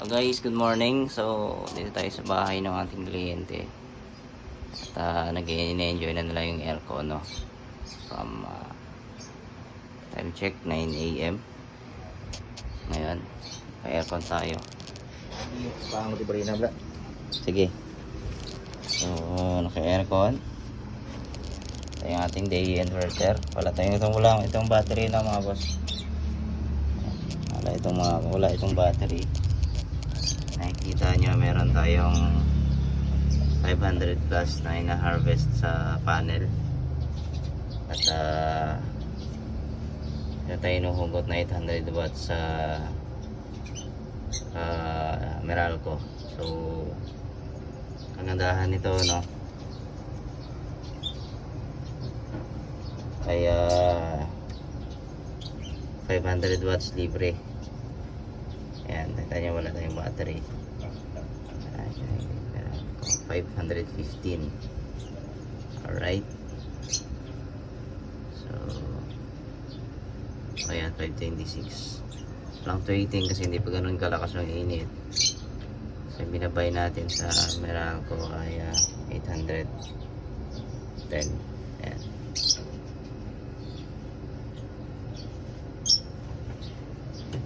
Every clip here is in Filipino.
So guys, good morning. So, dito tayo sa bahay ng ating kliyente. At uh, nag-enjoy na nila yung aircon, no? From uh, time check, 9 a.m. Ngayon, aircon tayo. Pahang di barina bla. Sige. So, naka-aircon. Ito yung ating day inverter. Wala tayong itong wala itong battery na mga boss. Wala itong mga wala itong battery. Nakikita nyo meron tayong 500 plus na ina-harvest sa panel. At uh, ito tayo inuhugot na 800 watts sa uh, Meralco. So, kagandahan nito, no? Ay, ah, 500 watts libre. Ayan, nakita niyo wala tayong battery. Ayan, Meralco, 515. Alright. So, ayan, 526 fluctuating kasi hindi pa ganun kalakas ng init so binabay natin sa Meralco ay ah, 810 ayan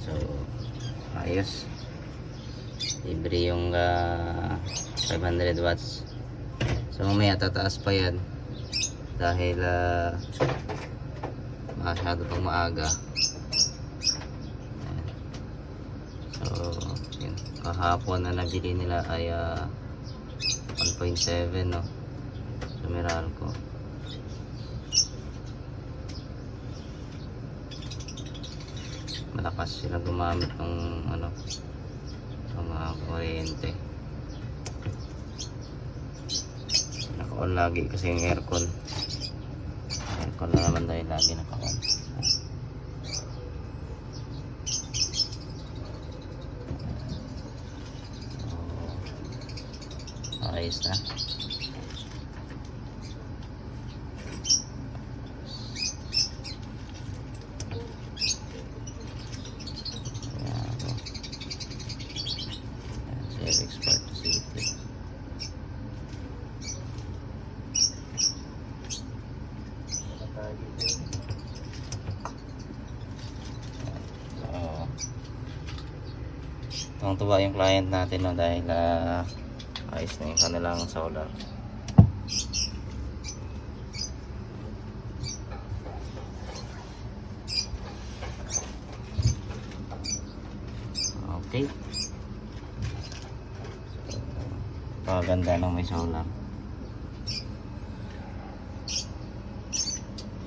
so ayos libre yung ah, 500 watts so mamaya tataas pa yan dahil uh, masyado pang maaga So, yun. Kahapon na nabili nila ay ah, 1.7 no. Sa Meralco. Malakas sila gumamit ng ano ng mga kuryente. Naka-on lagi kasi yung aircon. Aircon na naman dahil lagi naka-on. ayos na Ayan, o. Ayan, Share export safely. So, Tuwang tuwa yung client natin no, dahil ah, ayos na yung kanilang solar. Okay. Paganda ng may solar.